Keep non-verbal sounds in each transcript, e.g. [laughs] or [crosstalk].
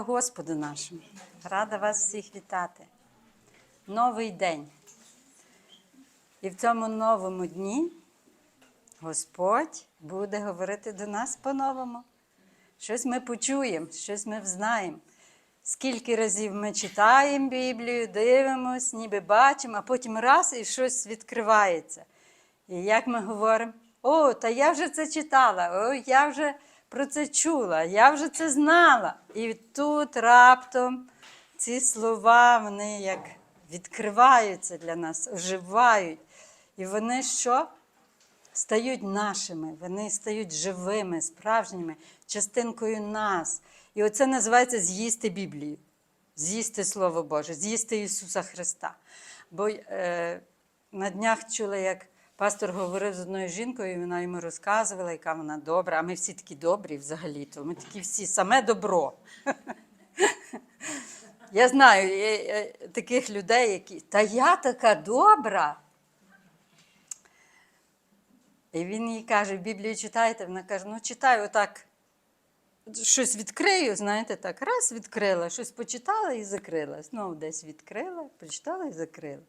Господу нашому, рада вас всіх вітати. Новий день. І в цьому новому дні Господь буде говорити до нас по-новому. Щось ми почуємо, щось ми взнаємо. Скільки разів ми читаємо Біблію, дивимось, ніби бачимо, а потім раз і щось відкривається. І як ми говоримо, о, та я вже це читала, о, я вже про це чула, я вже це знала. І тут раптом ці слова, вони як відкриваються для нас, оживають. І вони що? Стають нашими, вони стають живими, справжніми, частинкою нас. І оце називається з'їсти Біблію, з'їсти Слово Боже, з'їсти Ісуса Христа. Бо е, на днях чула, як пастор говорив з одною жінкою, і вона йому розказувала, яка вона добра. А ми всі такі добрі взагалі-то. Ми такі всі саме добро. [laughs] Я знаю таких людей, які. Та я така добра. І він їй каже: Біблію читайте. Вона каже: ну читаю отак. Щось відкрию, знаєте, так, раз відкрила, щось почитала і закрила. Знову десь відкрила, прочитала і закрила.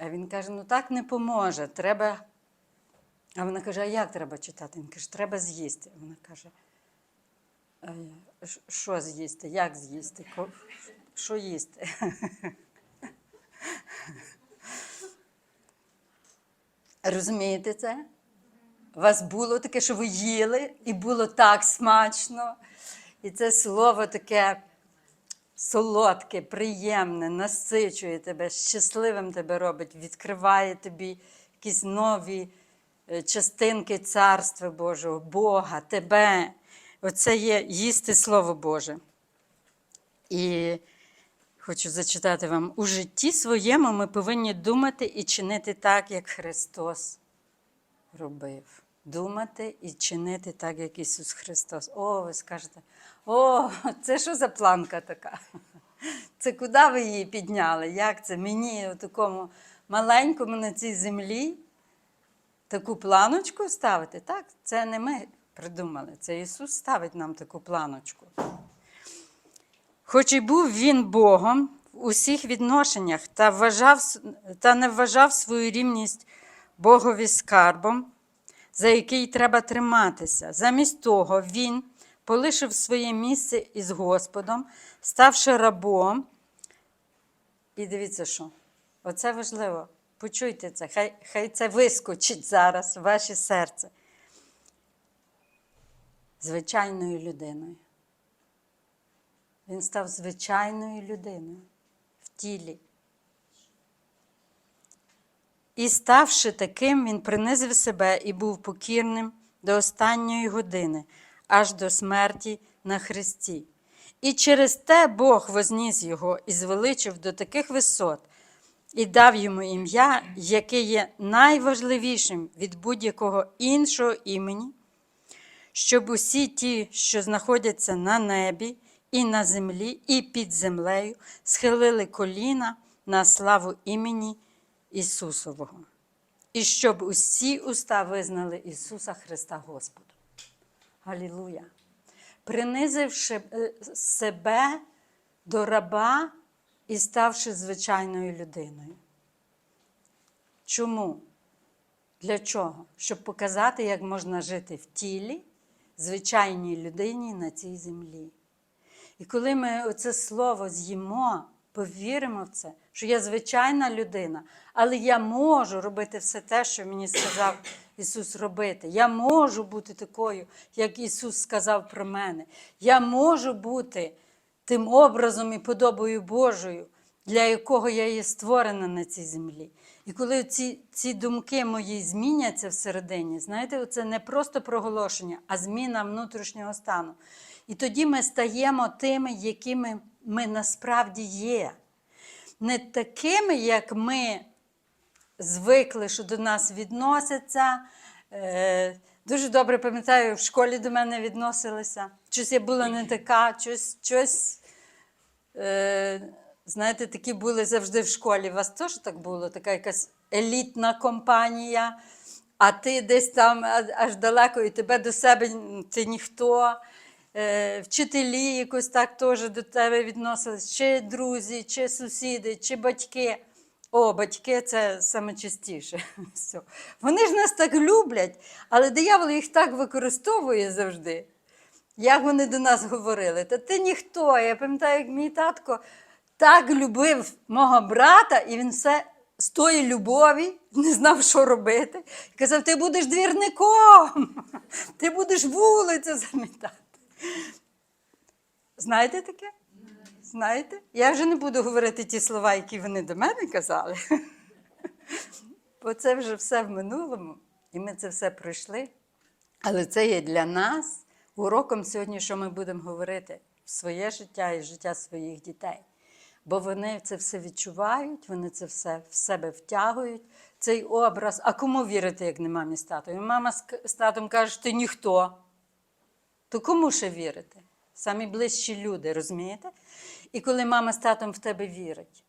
А він каже: ну так не поможе. Треба. А вона каже: а як треба читати? Він каже, треба з'їсти. Вона каже, «Е, що з'їсти? Як з'їсти? Що їсти? Розумієте це? У вас було таке, що ви їли, і було так смачно. І це слово таке солодке, приємне, насичує тебе, щасливим тебе робить, відкриває тобі якісь нові е, частинки Царства Божого, Бога, тебе. Оце є їсти Слово Боже. І хочу зачитати вам: у житті своєму ми повинні думати і чинити так, як Христос робив. Думати і чинити так, як Ісус Христос. О, ви скажете, о, [laughs] це що за планка така? [laughs] Це куди ви її підняли? Як це мені, у такому маленькому на цій землі, таку планочку ставити? Так, це не ми придумали. Це Ісус ставить нам таку планочку. Хоч і був він Богом в усіх відношеннях та, вважав, та не вважав свою рівність Богові скарбом, за який треба триматися. Замість того, він полишив своє місце із Господом, ставши рабом. І дивіться, що. Оце важливо. Почуйте це, хай, хай це вискочить зараз в ваше серце. Звичайною людиною. Він став звичайною людиною в тілі. І ставши таким, він принизив себе і був покірним до останньої години, аж до смерті на Христі. І через те Бог возніс його і звеличив до таких висот, і дав йому ім'я, яке є найважливішим від будь-якого іншого імені, щоб усі ті, що знаходяться на небі, і на землі, і під землею, схилили коліна на славу імені Ісусового. І щоб усі уста визнали Ісуса Христа Господом. Галілуя! Принизивши е, себе до раба і ставши звичайною людиною. Чому? Для чого? Щоб показати, як можна жити в тілі звичайній людині на цій землі. І коли ми оце слово з'їмо, повіримо в це, що я звичайна людина, але я можу робити все те, що мені сказав Ісус робити. Я можу бути такою, як Ісус сказав про мене. Я можу бути тим образом і подобою Божою, для якого я є створена на цій землі. І коли ці, ці думки мої зміняться всередині, знаєте, це не просто проголошення, а зміна внутрішнього стану. І тоді ми стаємо тими, якими ми насправді є. Не такими, як ми звикли, що до нас відносяться. Е, дуже добре пам'ятаю, в школі до мене відносилися. Щось я була не така, щось, щось е, знаєте, такі були завжди в школі. У вас теж так було? Така якась елітна компанія, а ти десь там аж далеко, і тебе до себе ти ніхто. Е, вчителі якось так теж до тебе відносились, чи друзі, чи сусіди, чи батьки. О, батьки це саме частіше. [laughs] Все. Вони ж нас так люблять, але диявол їх так використовує завжди. Як вони до нас говорили, та ти ніхто. Я пам'ятаю, як мій татко так любив мого брата, і він все з тої любові не знав, що робити. Казав: ти будеш двірником, [laughs] ти будеш вулицю замітати. Знаєте таке? Знаєте? Я вже не буду говорити ті слова, які вони до мене казали. [laughs] Бо це вже все в минулому, і ми це все пройшли. Але це є для нас уроком сьогодні, що ми будемо говорити в своє життя і життя своїх дітей. Бо вони це все відчувають, вони це все в себе втягують, цей образ. А кому вірити, як не мамі з татом? Мама з татом каже, ти ніхто. То кому ще вірити? Самі ближчі люди, розумієте? І коли мама з татом в тебе вірить,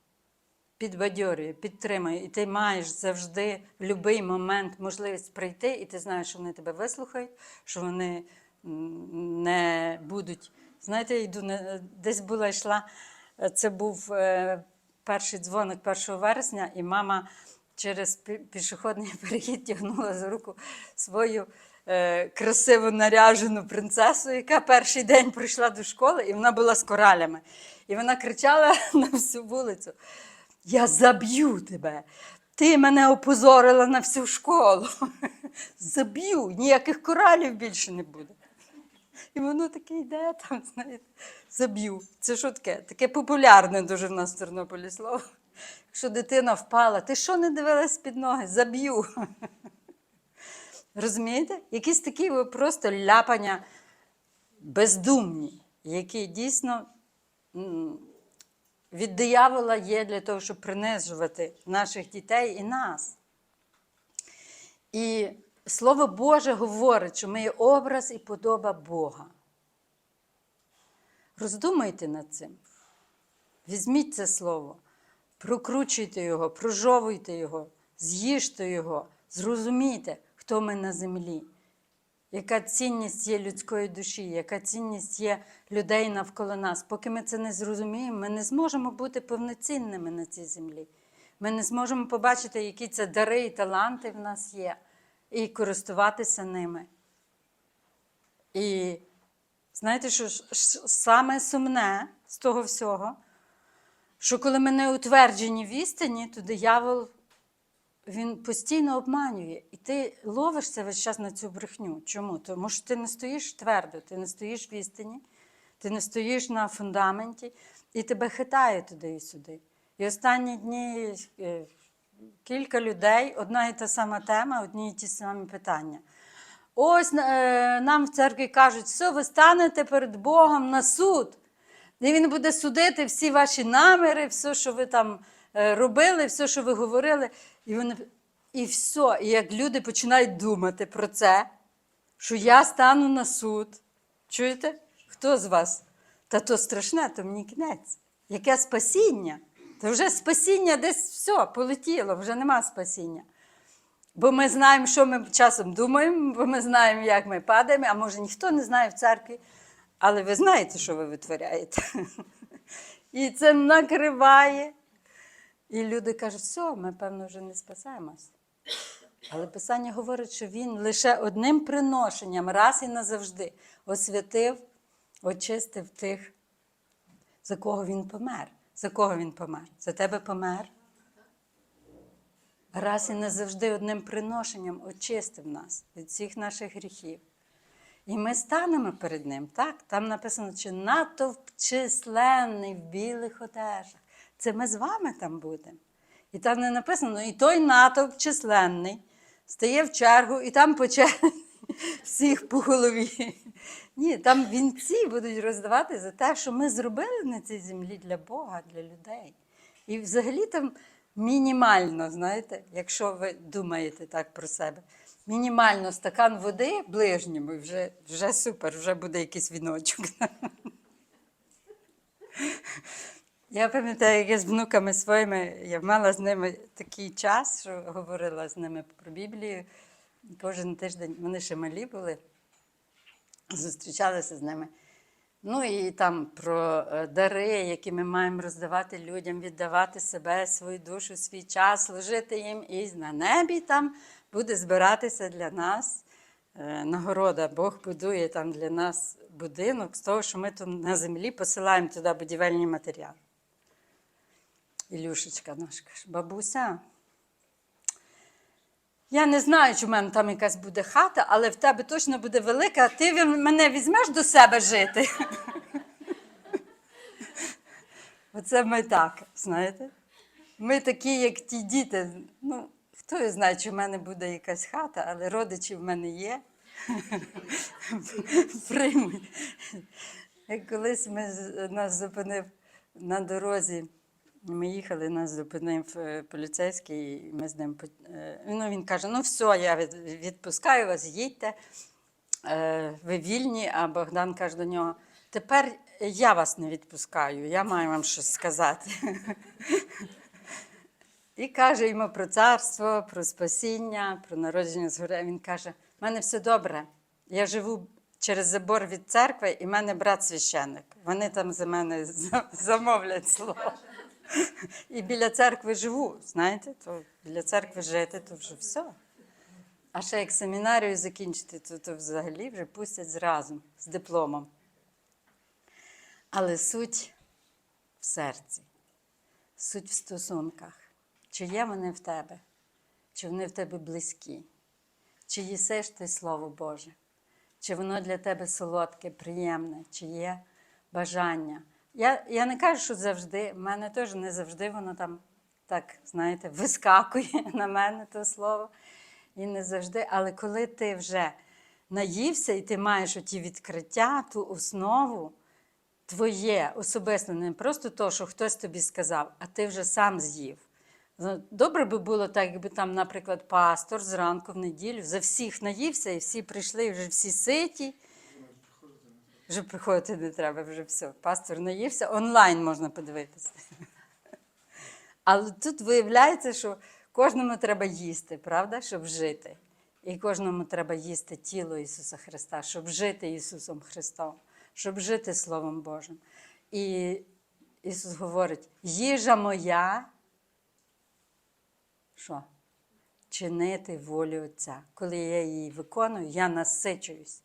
підбадьорює, підтримує, і ти маєш завжди в будь-який момент можливість прийти, і ти знаєш, що вони тебе вислухають, що вони не будуть. Знаєте, я йду десь була йшла. Це був е, перший дзвоник 1 вересня, і мама через пішохідний [laughs] перехід тягнула за руку свою е, красиво наряжену принцесу, яка перший день прийшла до школи, і вона була з коралями. І вона кричала [laughs] на всю вулицю: Я заб'ю тебе! Ти мене опозорила на всю школу. [laughs] Заб'ю, ніяких коралів більше не буде. І воно таке йде там, знаєте, заб'ю. Це що таке? Таке популярне дуже в нас в Тернополі слово. Якщо дитина впала, ти що не дивилась під ноги? Заб'ю. [laughs] Розумієте? Якісь такі просто ляпання бездумні, які дійсно від диявола є для того, щоб принижувати наших дітей і нас. І Слово Боже говорить, що ми є образ і подоба Бога. Роздумайте над цим. Візьміть це слово, прокручуйте його, прожовуйте його, з'їжте його, зрозумійте, хто ми на землі, яка цінність є людської душі, яка цінність є людей навколо нас. Поки ми це не зрозуміємо, ми не зможемо бути повноцінними на цій землі. Ми не зможемо побачити, які це дари і таланти в нас є, і користуватися ними. І знаєте, що саме сумне з того всього, що коли ми не утверджені в істині, то диявол він постійно обманює. І ти ловишся весь час на цю брехню. Чому? Тому що ти не стоїш твердо, ти не стоїш в істині, ти не стоїш на фундаменті, і тебе хитає туди і сюди. І останні дні е, кілька людей, одна і та сама тема, одні і ті самі питання. Ось е, нам в церкві кажуть, все, ви станете перед Богом на суд. І він буде судити всі ваші наміри, все, що ви там е, робили, все, що ви говорили. І, вони, і все. І як люди починають думати про це, що я стану на суд. Чуєте? Хто з вас? Та то страшне, то мені кінець. Яке спасіння? Та вже спасіння десь все, полетіло, вже нема спасіння. Бо ми знаємо, що ми часом думаємо, бо ми знаємо, як ми падаємо, а може ніхто не знає в церкві, але ви знаєте, що ви витворяєте. [laughs] І це накриває. І люди кажуть, все, ми, певно, вже не спасаємось. Але Писання говорить, що він лише одним приношенням раз і назавжди освятив, очистив тих, за кого він помер. За кого він помер? За тебе помер? Раз і назавжди одним приношенням очистив нас від всіх наших гріхів. І ми станемо перед ним. Так? Там написано, що натовп численний в білих одежах. Це ми з вами там будемо. І там не написано, і той натовп численний стає в чергу, і там по черзі [laughs] всіх по голові. Ні, там вінці будуть роздавати за те, що ми зробили на цій землі для Бога, для людей. І взагалі там мінімально, знаєте, якщо ви думаєте так про себе, мінімально стакан води ближньому, і вже, вже супер, вже буде якийсь віночок. [laughs] Я пам'ятаю, як я з внуками своїми, я мала з ними такий час, що говорила з ними про Біблію. Кожен тиждень вони ще малі були, зустрічалися з ними. Ну і там про е, дари, які ми маємо роздавати людям, віддавати себе, свою душу, свій час, служити їм, і на небі там буде збиратися для нас е, нагорода. Бог будує там для нас будинок з того, що ми тут на землі посилаємо туди будівельні матеріали. Ілюшечка наш каже, бабуся. Я не знаю, чи в мене там якась буде хата, але в тебе точно буде велика, а ти мене візьмеш до себе жити. [laughs] Оце ми так, знаєте? Ми такі, як ті діти. Ну, хто його знає, чи в мене буде якась хата, але родичі в мене є. [laughs] Приймуть. Колись ми, нас зупинив на дорозі. Ми їхали, нас зупинив е, поліцейський, і ми з ним е, ну, він каже: ну все, я відпускаю вас, їдьте, е, ви вільні. А Богдан каже до нього: тепер я вас не відпускаю, я маю вам щось сказати. І каже йому про царство, про спасіння, про народження згори. Він каже: в мене все добре. Я живу через забор від церкви, і в мене брат священник. Вони там за мене замовлять слово. І біля церкви живу, знаєте, то біля церкви жити, то вже все. А ще як семінарію закінчити, то, то взагалі вже пустять зразу з дипломом. Але суть в серці, суть в стосунках. Чи є вони в тебе, чи вони в тебе близькі, чи їсиш ти Слово Боже, чи воно для тебе солодке, приємне, чи є бажання. Я, я не кажу, що завжди, в мене теж не завжди воно там так, знаєте, вискакує [laughs] на мене то слово. І не завжди. Але коли ти вже наївся і ти маєш оті відкриття, ту основу, твоє особисто, не просто то, що хтось тобі сказав, а ти вже сам з'їв. Ну, Добре би було так, якби там, наприклад, пастор зранку в неділю за всіх наївся, і всі прийшли, і вже всі ситі. Вже приходити не треба, вже все. Пастор наївся, онлайн можна подивитися. Але тут виявляється, що кожному треба їсти, правда, щоб жити. І кожному треба їсти тіло Ісуса Христа, щоб жити Ісусом Христом, щоб жити Словом Божим. І Ісус говорить: їжа моя, що? Чинити волю Отця. Коли я її виконую, я насичуюсь.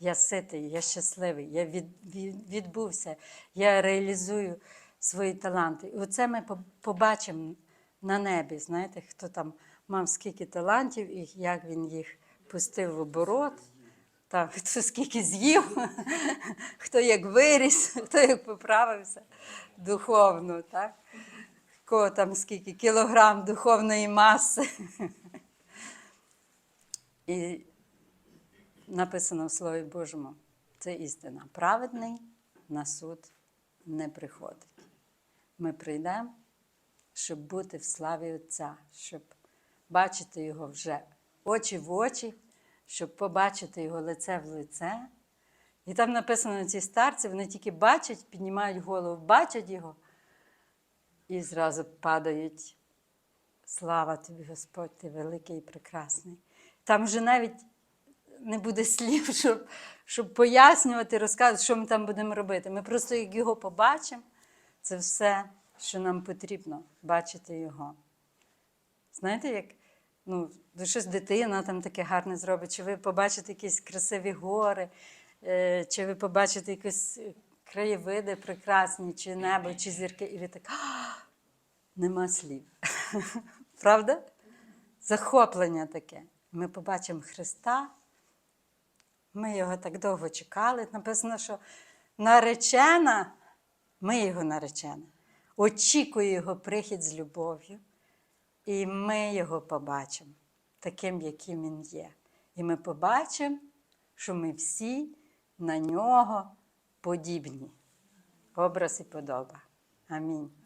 Я ситий, я щасливий, я від, від, відбувся, я реалізую свої таланти. І оце ми побачимо на небі. Знаєте, хто там мав скільки талантів і як він їх пустив в оборот. Так, хто скільки з'їв, [laughs] хто як виріс, [laughs] хто як поправився духовно, так? Кого там скільки кілограм духовної маси. [laughs] І написано в Слові Божому, це істина. Праведний на суд не приходить. Ми прийдемо, щоб бути в славі Отця, щоб бачити Його вже очі в очі, щоб побачити Його лице в лице. І там написано ці старці, вони тільки бачать, піднімають голову, бачать його і зразу падають. Слава тобі, Господь, ти великий і прекрасний. Там вже навіть не буде слів, [laughs] щоб, щоб пояснювати, розказувати, що ми там будемо робити. Ми просто як його побачимо, це все, що нам потрібно, бачити його. Знаєте, як ну, щось дитина там таке гарне зробить, чи ви побачите якісь красиві гори, е, чи ви побачите якісь краєвиди прекрасні, чи небо, чи зірки, і ви так. «А, Нема слів. [laughs] Правда? Захоплення таке. Ми побачимо Христа. Ми його так довго чекали. Написано, що наречена, ми його наречена, очікує його прихід з любов'ю, і ми його побачимо таким, яким він є. І ми побачимо, що ми всі на нього подібні. Образ і подоба. Амінь.